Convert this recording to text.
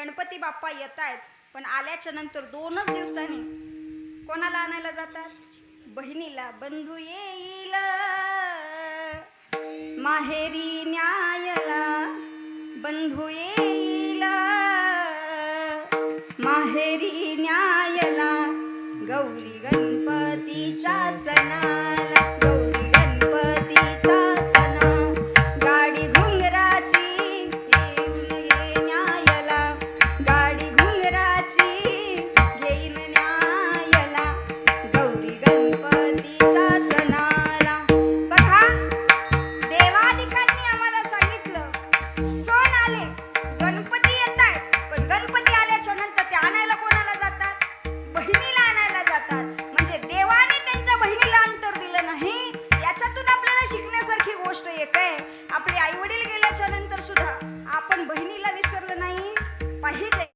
गणपती बाप्पा येत आहेत पण आल्याच्यानंतर दोनच दिवसांनी कोणाला आणायला जातात? बहिणीला. बंधू येईल. माहेरी न्यायला. बंधू येईल. माहेरी न्यायला. गौरी गणपतीच्या सणा सण आले. गणपती येतात पण गणपती आल्याच्या ते आणायला कोणाला जातात? बहिणीला आणायला जातात. म्हणजे देवाने त्यांच्या बहिणीला अंतर दिलं नाही. याच्यातून आपल्याला शिकण्यासारखी गोष्ट एक आपले आई वडील गेल्याच्यानंतर सुद्धा आपण बहिणीला विसरलं नाही. पाहिजे.